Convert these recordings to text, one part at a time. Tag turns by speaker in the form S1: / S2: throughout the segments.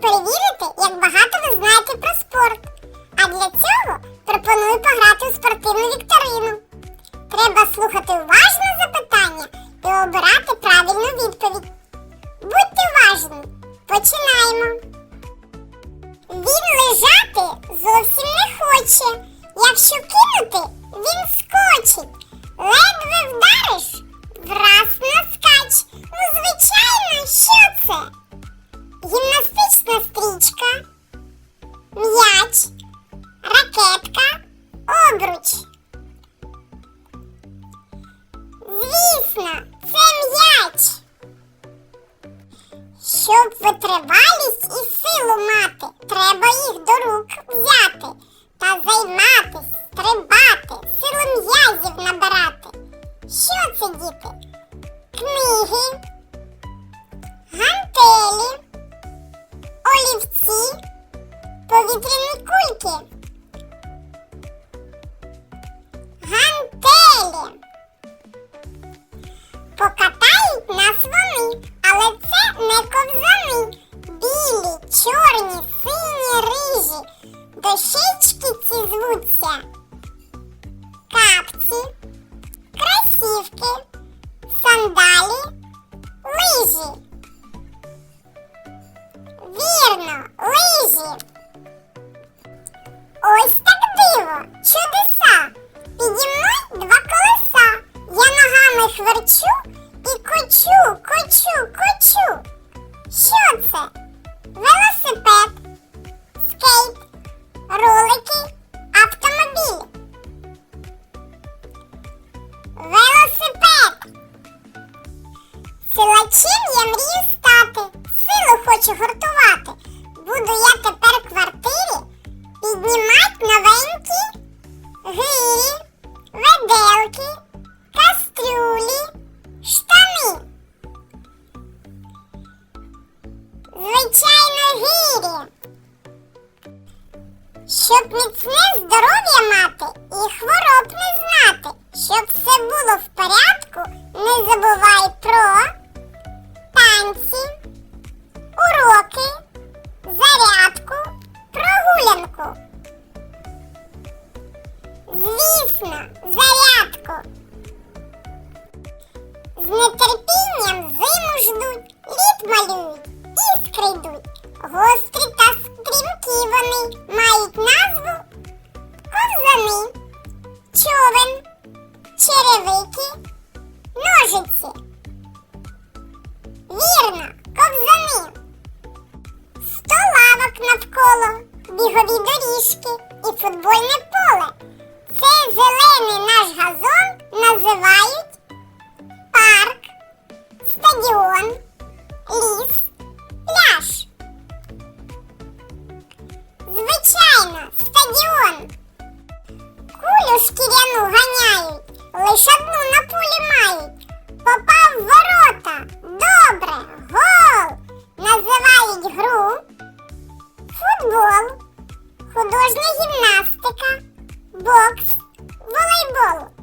S1: proibido? Щоб витривалість і силу мати, треба їх до рук взяти та займатись, стрибати, силу м'язів набирати. Що це, діти? Книги, гантелі, олівці, повітряні кульки. Дощечки ці звуться. Капці, кросівки, сандалі, лижі. Вірно, лижі. Ось так диво, чудеса. Піді мною два колеса. Я ногами хверчу і кочу, кочу, кочу. Що це? Силачем я мрію стати, силу хочу гуртувати. Буду я тепер в квартирі піднімать новенькі гирі, веделки, кастрюлі, штани. Звичайно, гирі. Щоб міцне здоров'я мати і хвороб не знати, щоб все було в порядку, не забувай про танці, уроки, зарядку, прогулянку. Звісно, зарядку. З нетерпінням зиму ждуть, літ малюють, іскри йдуть. Доріжки і футбольне поле. Цей зелений наш газон називають парк, стадіон, ліс, пляж. Звичайно, стадіон. Кулю шкіряну ганяють, лиш одну на полі мають. Попав в ворота. Добре, гол. Гімнастика, бокс, волейбол.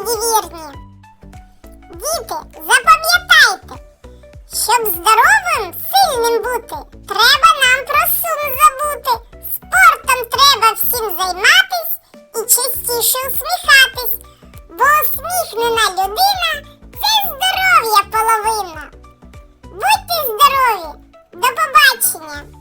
S1: Відповіді. Діти, запам'ятайте, щоб здоровим, сильним бути, треба нам про сум забути. Спортом треба всім займатись і частіше усміхатись, бо усміхнена людина це здоров'я половина. Будьте здорові! До побачення!